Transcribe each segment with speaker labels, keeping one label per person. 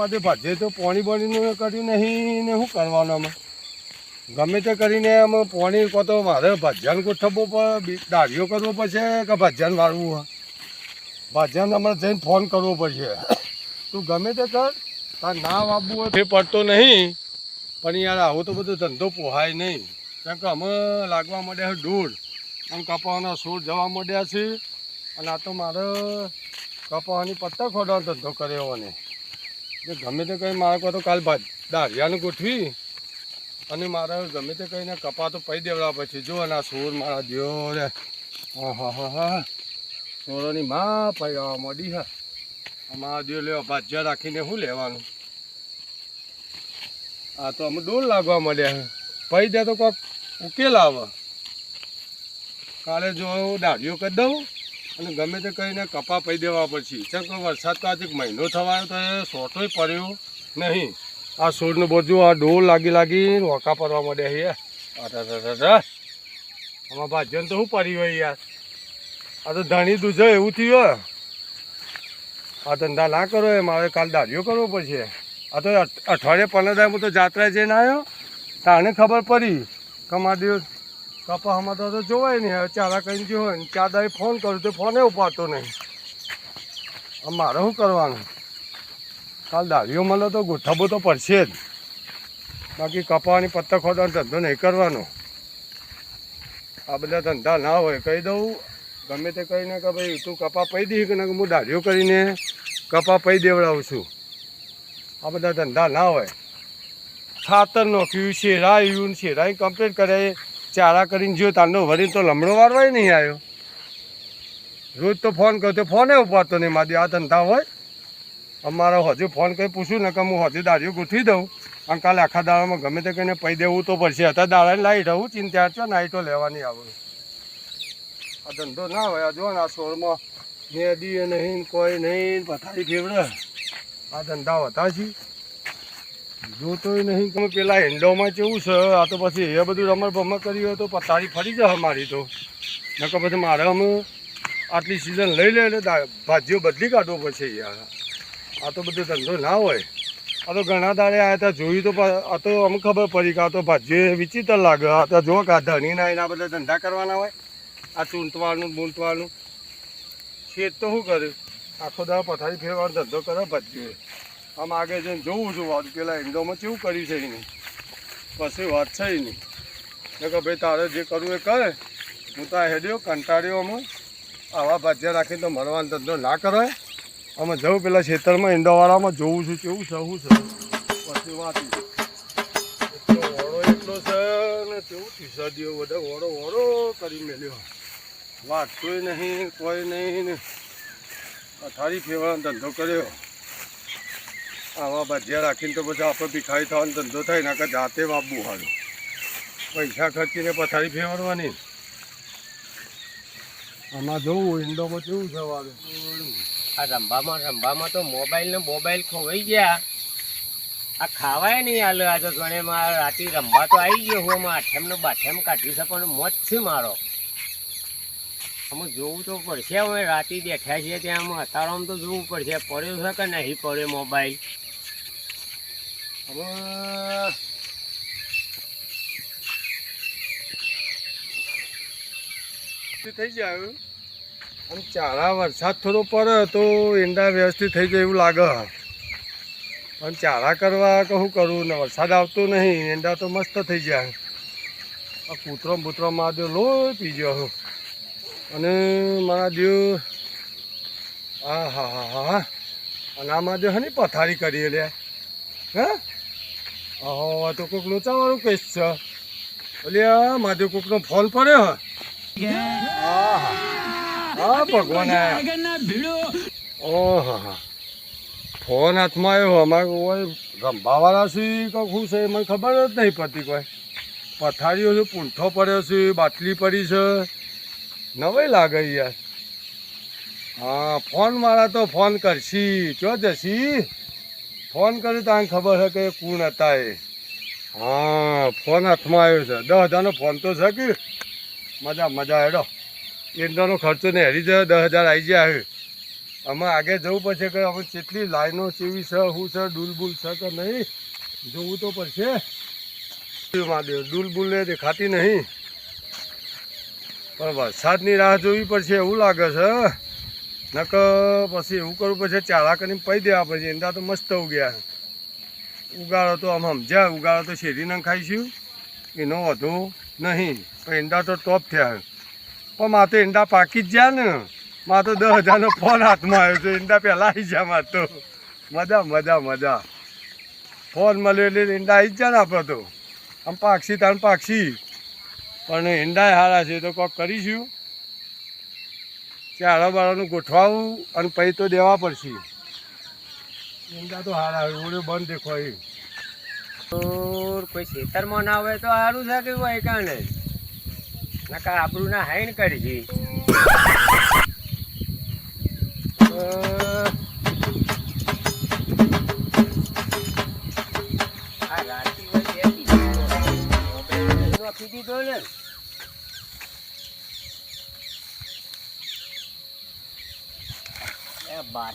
Speaker 1: માટે ભાજે તો પાણી પાણીનું કર્યું નહીં ને શું કરવાનું અમે ગમે તે કરીને અમે પાણી કહો તો મારે ભાજ્યાને ગોઠવવો પડે દાઢીઓ કરવો પડશે કે ભાજ્યાને વાળવું હોય? ભાજ્યાને અમારે જઈને ફોન કરવો પડશે. તું ગમે તે કર, તાર ના વાપવું હોય તે પડતો નહીં. પણ યાર આવો તો બધો ધંધો પોહાય નહીં. કારણ કે અમે લાગવા માંડ્યા છે દૂર. અને કપાવાના સૂર જવા માંડ્યા છે. અને આ તો મારે કપાવાની પત્તા ખોડવાનો ધંધો કર્યો એટલે ગમે તે કંઈ મારે કહો તો કાલ ભા દાઢિયાને ગોઠવી અને મારે ગમે તે કહીને કપા તો પૈ દેવડા પછી જો અને આ સૂર મારા દ્યો રે હા હા હા હા સોરોની માં પૈવા મોડી હા. અમારા દ્યો લેવા ભાજ્યા રાખીને શું લેવાનું? આ તો અમે ડોલ લાગવા મળ્યા પૈ દે તો કોક ઉકેલ આવે. કાલે જો દાઢીઓ કરી દઉં. અને ગમે તે કહીને કપા પૈ દેવા પછી. કેમ કે વરસાદ તો આજે મહિનો થવાયો તો એ સોટોય પડ્યો નહીં. આ સોરનું બધું આ ડોલ લાગી લાગી રોકા પડવા માંડ્યા છે. આમાં ભાજન તો શું પડી હોય યાર? આ તો ધણી દૂધ એવું થયું આ ધંધા ના કરો એ મારે કાલ દાઢીઓ કરવો પડશે. આ તો અઠ- અઠવાડિયે પંદર દાડે હું તો જાત્રા જઈને આવ્યો. તાણે ખબર પડી કે મારા દિવસ કપાસમાં તો જોવાય નહીં. હવે ચારા કહીને જો હોય ને ચાદાએ ફોન કરું તો ફોને ઉપાડતો નહીં. મારે શું કરવાનું? કાલ દાઢીઓ મળે તો ગોઠવવો તો પડશે જ. બાકી કપાવાની પત્તા ખોદવાનો ધંધો નહીં કરવાનો. આ બધા ધંધા ના હોય. કહી દઉં, ગમે તે કહીને કે ભાઈ, તું કપા પહી દઈ કે હું દાઢીઓ કરીને કપા પહી દેવડાવું છું. આ બધા ધંધા ના હોય. ખાતર નોખ્યું, શેરાયું શેરાઈ કમ્પ્લીટ કરે. ચારા કરીને જો તારનો ભરીને તો લમડો વારવાય નહીં આવ્યો રોજ તો ફોન કર્યો તો ફોને ઉપાડતો નહીં. મારી આ ધંધા હોય. અમારો હજુ ફોન કંઈ પૂછું ને કે હું હજુ દાઢીઓ ગોઠવી દઉં. અને કાલે આખા દાડામાં ગમે તે કહીને પૈ દેવું તો પડશે. અત્યારે દાડાને લાઈટ હું ચિંતા છો નાઈટો લેવાની આવે. આ ધંધો ના હોય. જો ને, આ સોળમાં મેદી નહીં કોઈ નહીં, પથારી ફેવડે આ ધંધા હતા છે. જોતોય નહીં, તમે પેલા હેન્ડોમાં કેવું છે? આ તો પછી એ બધું રમણ ભમણ કર્યું હોય તો પથારી ફરી જશે મારી તો. નકર પછી મારે અમે આટલી સિઝન લઈ લે એટલે ભાજીઓ બદલી કાઢવો પડશે યાર. આ તો બધો ધંધો ના હોય. આ તો ઘણા દાડે આવ્યા હતા જોયું તો આ તો અમને ખબર પડી કે આ તો ભાજીઓ વિચિત્ર લાગે. આ તો જો કે આ ધણી ના એના બધા ધંધા કરવાના હોય. આ ચૂંટવાનું બૂંટવાનું શેત તો શું કર્યું આખો દાડો પથારી ફેરવાનો ધંધો કરે ભાજીઓ આમ આગળ જઈને જોઉં છું વાત, પેલા હિન્દોમાં કેવું કરી છે એની? પછી વાત છે એની? ને કે ભાઈ, તારે જે કરવું એ કરે. હું તો હેડ્યો, કંટાળ્યો આવા ભાજ્યા રાખીને તો મળવાનો ધંધો ના કરાય. અમે જવું પેલા ખેતરમાં ઈંડાવાળામાં જોઉં છું કેવું છે, શું છે? પછી વાંચી એટલો ઓળો એટલો છે ને કેવું ટીસડીઓ બધા ઓળો ઓળો કરી મેલ્યો. વાંચતોય નહીં, કોઈ નહીં ને. અથારી ફેવાનો ધંધો કર્યો. આવા ભજીયા રાખીને તો પછી આપણે ભિખારી થવાનો ધંધો થાય ના કે જાતે વાપવું હારું. પૈસા ખર્ચીને પથારી ફેરવવાની. આમાં જોવું ઇન્ડોમાં કેવું વાળું
Speaker 2: આ રંભામાં રંભામાં તો મોબાઈલ ને મોબાઈલ ખોવાઈ ગયા. આ ખાવાય નહીં હાલ, આ તો ગણે માં રાતે રંભા તો આવી ગયો હું આઠેમ ને બાઠેમ કાઢી શકો મોત છે મારો. અમે જોવું તો પડશે હવે રાતે બેઠા છીએ ત્યાં, અમે અતારામાં તો જોવું પડશે, પડ્યો છે કે નહીં પડ્યો મોબાઈલ?
Speaker 1: હવે થઈ જાય આમ ચારા વરસાદ થોડો પડે તો ઈંડા વ્યવસ્થિત થઈ જાય એવું લાગે. પણ ચારા કરવા કે શું કરવું ને વરસાદ આવતો નહીં ઈંડા તો મસ્ત થઈ જાય. આ કૂતરો બૂતરો માં લો પી ગયો અને મારા દેવ હા હા હા હા. અને આમાં જો હે ને પથારી કરી લે. હે? હા તો કોઈક લોચાવાળું કેસ છે. એટલે આ માધવ કોકનો ફોન પડ્યો હે. હા ભગવાન ઓહો ફોન હાથમાં આવ્યો અમારે કોઈ રંભાવાળા છે કે શું છે મને ખબર જ નહીં પડતી કોઈ. પથારીઓ છે પૂંઠો પડ્યો છે બાટલી પડી છે. નવાઈ લાગે યાર. હા ફોન મારા તો ફોન કરશી. ચો જશી? ફોન કર્યો તો ખબર છે કે એ કોણ હતા એ. હા, ફોન હાથમાં આવ્યો છે. દસ હજારનો ફોન તો છે કે. મજા મજા, હેડો. ઈંડાનો ખર્ચો ને હેરી જાય, દસ હજાર આવી જાય અમે આગે જવું પડશે કે હવે કેટલી લાઈનો ચીવી છે, શું છે ડૂલબૂલ છે કે નહીં? જોવું તો પડશે. મહાદેવ ડુલબુલ ને દેખાતી નહીં. પણ વરસાદની રાહ જોવી પડશે, એવું લાગે છે. નક પછી એવું કરવું પડશે ચાળા કરીને પૈ દેવા પડશે એના તો મસ્ત ઉગ્યા ઉગાડો તો આમ સમજ્યા, ઉગાડો તો શેરી ના ખાઈશું. એનો વધુ નહીં. પણ ઈંડા તો ટોપ થયા પણ મારે તો ઈંડા પાકી જ ગયા ને. મારે તો દસ હજારનો ફોન હાથમાં આવ્યો છે. ઈંડા પહેલાં આવી ગયા મારે તો. મજા મજા મજા. ફોન મળ્યો એટલે ઈંડા આવી જ જાય ને આપણે તો. આમ પાક્ષી તાન પાક્ષી પણ ઈંડા સારા છે તો કોક કરીશું. ચારા બાળાનું ગોઠવાવું અને પૈ તો દેવા પડશે. ઊંડા તો હારા આવે ઓળ્યો બંધ દેખો એ
Speaker 2: ઓર કોઈ ખેતરમાં ના હોય તો સારું છે કે હોય કાને નકા આપણું ના હાઈન કરી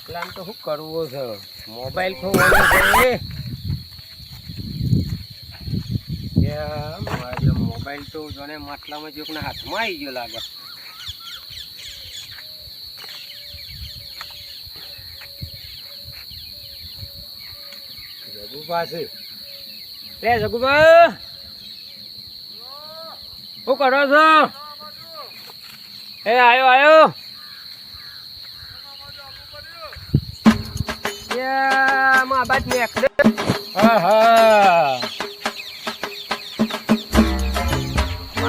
Speaker 2: એ તો શું કરવો છે? મોબાઈલ ખોવાનો મોબાઈલ તો જોને માટલામાં જોકના હાથમાં આવી ગયો લાગે. જગુ પાસે લે જગુબા શું કરો છો? એ આયો આયો. યા, માં બાદ મેકડે હા હા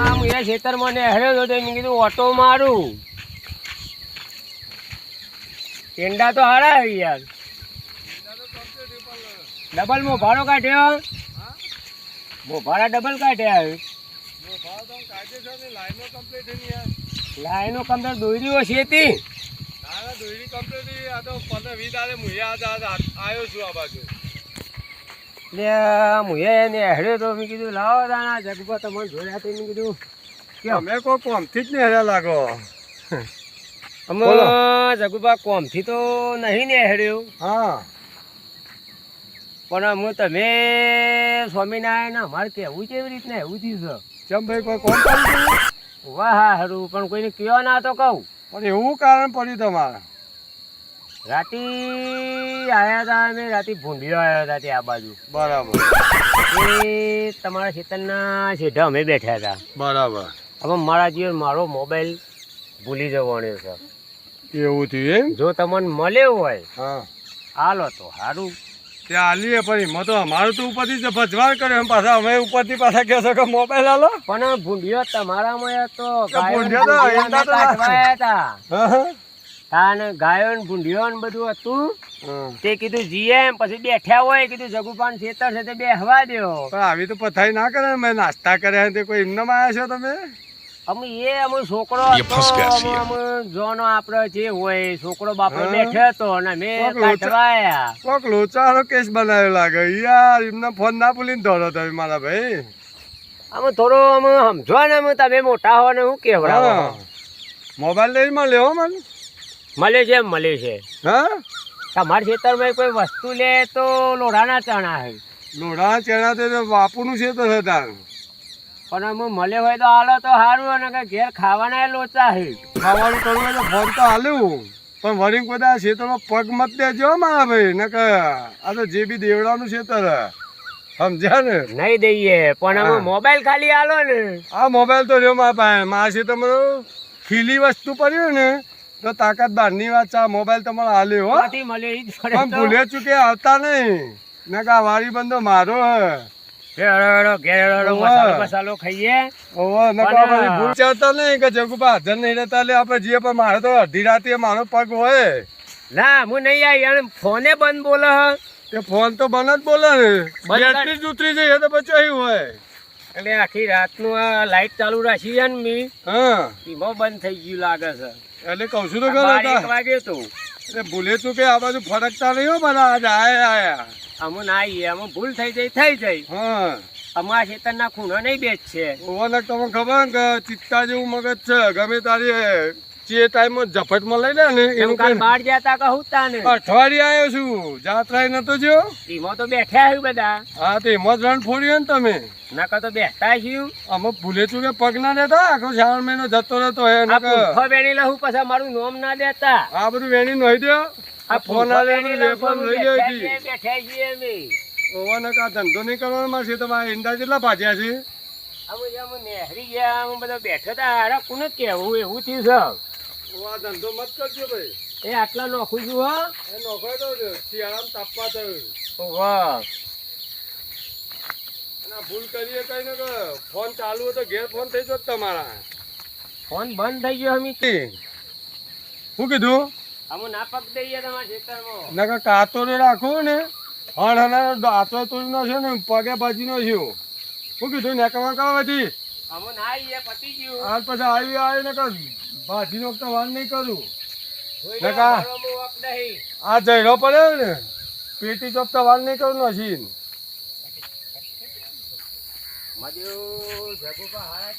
Speaker 2: આમ એ ખેતરમાં ને હેડ્યો તો મેં કીધું ઓટો મારું. ટેંડા તો હારા હે યાર. ડબલ મો ભાડો કાઢ્યો? મો ભાડા ડબલ કાઢ્યા લાઈનો કમ્પ્લેટ દોરી છે તી.
Speaker 1: આવ્યો છું આ બાજુ.
Speaker 2: એટલે મુએ એને હેડ્યો તો મેં કીધું લાવો દાણા જગભા તમને જોયા તે મેં કીધું કે
Speaker 1: અમે કોઈ કોમથી જ ને હેરા લાગો.
Speaker 2: અમે. જગુબા કોમથી તો નહીં ને હેડ્યો.
Speaker 1: હા.
Speaker 2: પણ હું તમે સ્વામિનારાયણ અમારે કેવું કેવી રીતના એવું થયું
Speaker 1: ચમ ભાઈ કોઈ કોમ?
Speaker 2: વાહ હારું પણ કોઈને કયો ના તો કહું.
Speaker 1: પણ એવું કારણ પડ્યું તમારે.
Speaker 2: રાતી આયા હતા અમે રાતે ભૂંડીઓ આવ્યા હતા ત્યાં બાજુ.
Speaker 1: બરાબર.
Speaker 2: એ તમારા ખેતરના સીધા અમે બેઠા હતા
Speaker 1: બરાબર.
Speaker 2: હવે મારા જીવન મારો મોબાઈલ ભૂલી જવાનો છે.
Speaker 1: એવું થયું એમ?
Speaker 2: જો તમને મળ્યો હોય
Speaker 1: હા.
Speaker 2: હાલો તો સારું
Speaker 1: ત્યાં આલીએ પણ એમાં તો અમારું તો ઉપરથી જ ભજવાણ કર્યો. એમ પાછા અમે ઉપરથી પાછા કહેશો કે મોબાઈલ હાલો.
Speaker 2: પણ ભૂંડિયો તમારામાં તો
Speaker 1: તો
Speaker 2: ગાયો
Speaker 1: તો
Speaker 2: હતા. તાને ગાયો ને ભૂંડીઓ ને બધું હતું. તે કીધું જીએ. એમ પછી બેઠ્યા હોય કીધું જગુપાન ખેતર છે તે બે હવા દેવો
Speaker 1: પણ આવી તો પથારી ના કરે મેં નાસ્તા કર્યા તે કોઈ એમને આવ્યા છો તમે?
Speaker 2: અમે એ અમે છોકરો હતો જોનો આપણો જે હોય છોકરો
Speaker 1: બાપરો
Speaker 2: બેઠો હતો અને
Speaker 1: મે
Speaker 2: કાઢવાયા.
Speaker 1: કોક લોચાનો કેસ બનાવ્યો લાગે. યાર એમને ફોન ના ભૂલીને ધોરો તમે મારા ભાઈ.
Speaker 2: આમ થોડો આમ સમજો ને તમે મોટા હો ને હું કેવડાવો?
Speaker 1: મોબાઈલ લઈ મળ્યો મને.
Speaker 2: મળે છે મળે છે.
Speaker 1: હા?
Speaker 2: તમારા ખેતરમાં કોઈ વસ્તુ લે તો લોઢાના ચણા હે
Speaker 1: લોઢા ચણા તો બાપુનું છે તો હતા
Speaker 2: પણ અમે મળે હોય તો હાલો તો સારું અને કે ઘેર ખાવાના લોચા હે
Speaker 1: ખાવાનું કરવું તો ફોન તો હાલ્યું પણ વળી બધા ખેતરમાં પગ મત દેજો મારા ભાઈ ને કે આ તો જે બી દેવડાનું ખેતર. સમજ્યા ને?
Speaker 2: નહીં દઈએ પણ અમે મોબાઈલ ખાલી હાલો ને.
Speaker 1: આ મોબાઈલ તો રહ્યો મારા પાસે મારા ખેતરમાં ખીલી વસ્તુ પડ્યું ને તો તાકાત બહારની વાત છે મોબાઈલ તમારે હાલે હો. પણ ભૂલે ચૂકે આવતા નહીં. નકા વારી બંધો મારો મારે તો અડધી રાતે મારો પગ હોય.
Speaker 2: ના હું નહીં આવી ફોને બંધ બોલે
Speaker 1: ફોન તો બંધ જ બોલે બેટરી જ ઉતરી જઈએ તો પછી હોય?
Speaker 2: એટલે આખી રાતનું આ લાઈટ ચાલુ રાખી છે ને મી
Speaker 1: હા.
Speaker 2: એમાં બંધ થઈ ગયું લાગે છે.
Speaker 1: એટલે કહું છું તો ખરો
Speaker 2: વાગે તો.
Speaker 1: એટલે ભૂલે ચૂકે આ બાજુ ફરકતા નહીં હો બધા આજે આયા આયા.
Speaker 2: અમે ના આવીએ અમે ભૂલ થઈ જાય થઈ જાય.
Speaker 1: હા.
Speaker 2: અમારા ખેતરના ખૂણો નહીં બેચ છે.
Speaker 1: ઓવાને તમને ખબર ને કે ચિત્તા જેવું મગજ છે ગમે તારી જે ટાઈમમાં ઝપટમાં લઈ લે ને એનું
Speaker 2: કાલ બહાર ગયા તા તાને
Speaker 1: અઠવાડિયે આવ્યો છું. જાત્રાએ નતો જો
Speaker 2: એમાં તો બેઠા હે બધા.
Speaker 1: હા તે એમાં જ રણ ફોડ્યો ને તમે.
Speaker 2: નકર તો બેઠા છું
Speaker 1: અમે ભૂલે ચૂકે પગ ના દેતા? આખો શ્રાવણ મહિનો જતો રહેતો હે
Speaker 2: આ
Speaker 1: નકર.
Speaker 2: વેણી લઉં પછી મારું નોમ ના દેતા.
Speaker 1: આ બધું વેણી નોઈ દો આ ફોન આ
Speaker 2: છું,
Speaker 1: લઈ
Speaker 2: છીએ, બેઠા છીએ અમે.
Speaker 1: ઓવા નકા ધંધો નહીં કરવાનો માં છે તમારા ઈંડા કેટલા ભાજ્યા છે?
Speaker 2: અમે જેમ નેહરી ગયા અમે બધા બેઠા હતા. આરા કોને કેવું એવું થયું છે.
Speaker 1: ઓવા ધંધો મત કરજો ભાઈ.
Speaker 2: એ આટલા નોખું છું હો.
Speaker 1: એ નોખાઈ દો છો. શિયાળામાં તાપવા થયું.
Speaker 2: વાહ.
Speaker 1: અને ભૂલ કરીએ કઈ ને કે ફોન ચાલુ હોય તો ઘેર ફોન થઈ જતો તમારા.
Speaker 2: ફોન બંધ થઈ ગયો અમે
Speaker 1: શું કીધું?
Speaker 2: અમે ના પગ દઈએ તમારા ખેતરમાં.
Speaker 1: નકર કાતો ને રાખો ને? હણ હણ દાંતો તોડી છે ને પગે બાજી છે. શું કીધું? ને કાવા હતી?
Speaker 2: અમે ના આવીએ પતી ગયું.
Speaker 1: હાલ પછી આવી આવી ને બાજી રોગ તો વાર નહીં કરું. નકા આ જઈરો પડે ને પેટી ચોપ તો વાર નહીં કરું
Speaker 2: નજીન મજૂર ભેગું પણ હારા